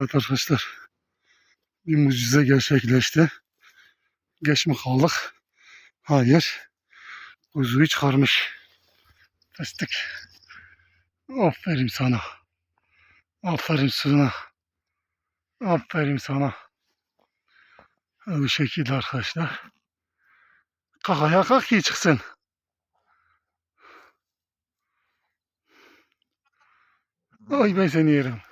Arkadaşlar. Bir mucize gerçekleşti. Geç mi kaldık? Hayır. Kuzuyu çıkarmış. Fıstık. Aferin sana. Aferin sana. Aferin sana. Bu şekilde arkadaşlar. Kalk ayağa kalk ki çıksın. Ay ben seni yerim.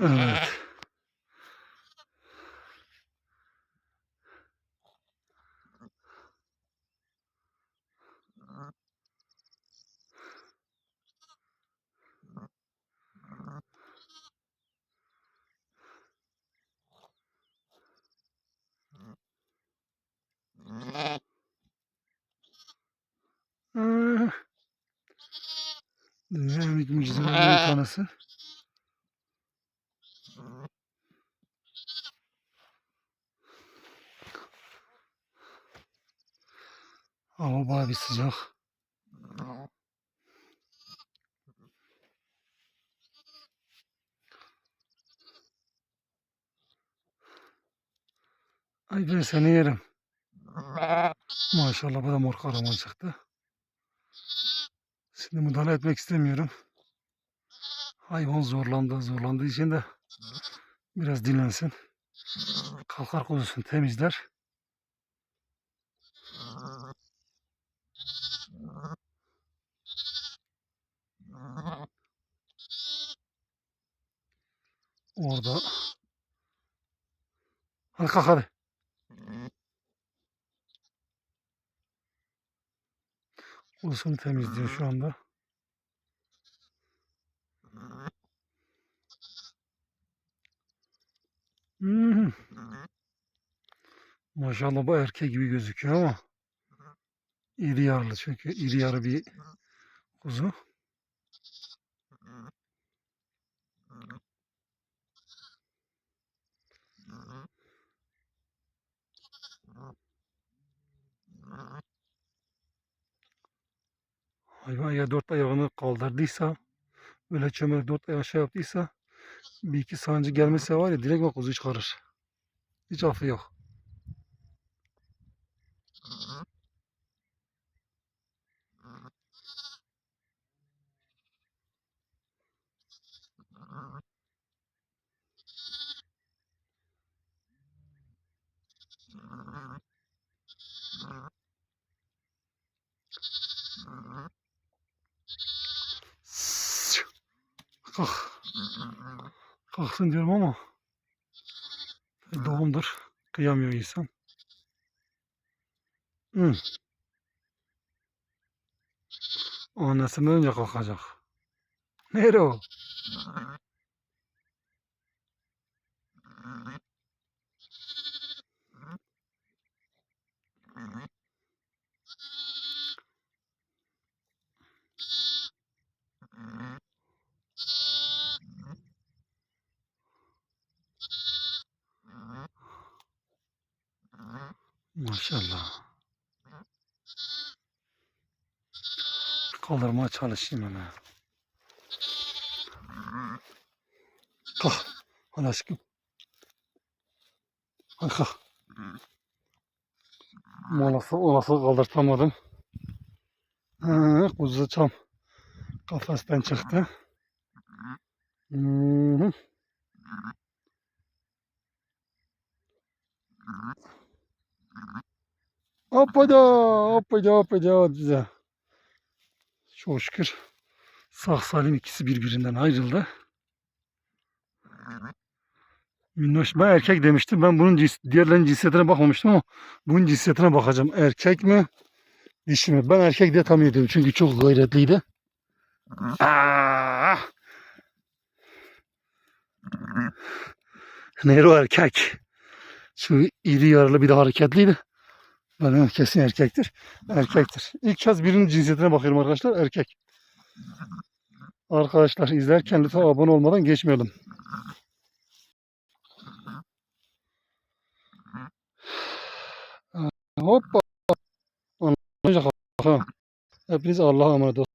Evet. Dünyanın ilk mucizelerinden bir tanesi. Hava bayağı bir sıcak. Ay ben seni yerim. Maşallah bu da mor kahraman çıktı. Şimdi müdahale etmek istemiyorum. Hayvan zorlandı. Zorlandığı için de biraz dinlensin. Kalkar kuzusunu temizler. Orada. Hadi kalk hadi. Kuzusunu temizliyor şu anda. Hmm. Maşallah bu erkek gibi gözüküyor ama iri yarılı çünkü iri yarı bir kuzu. Hayvan ya dört ayağını kaldırdıysa böyle çömelek dört ayağı şey yaptıysa bir iki sancı gelmese var ya direkt bak kuzu çıkarır. Hiç affı yok. Kalk. Kalksın diyorum ama doğumdur. Kıyamıyor insan. Hı. Annesinden önce kalkacak. Nereye o? Maşallah. Kaldırmaya çalışayım hemen. Kalk. Hadi aşkım. Hadi kalk. Molası olası kaldırtamadım. Kuzu tam kafesten çıktı. Hmm. Hoppada, hoppada, hoppada güzel. Çok şükür sağ salim ikisi birbirinden ayrıldı. Minnoş ben erkek demiştim. Ben bunun cins, diğerlerinin cinsiyetine bakmamıştım ama bunun cinsiyetine bakacağım. Erkek mi? Dişi mi? Ben erkek diye tahmin ediyorum. Çünkü çok gayretliydi. Aa! Nero erkek. Şu iri yarılı bir de hareketliydi. Ben kesin erkektir. Erkektir. İlk kez birinin cinsiyetine bakıyorum arkadaşlar. Erkek. Arkadaşlar izlerken lütfen abone olmadan geçmeyelim. Hoppa. Hepiniz Allah'a emanet olun.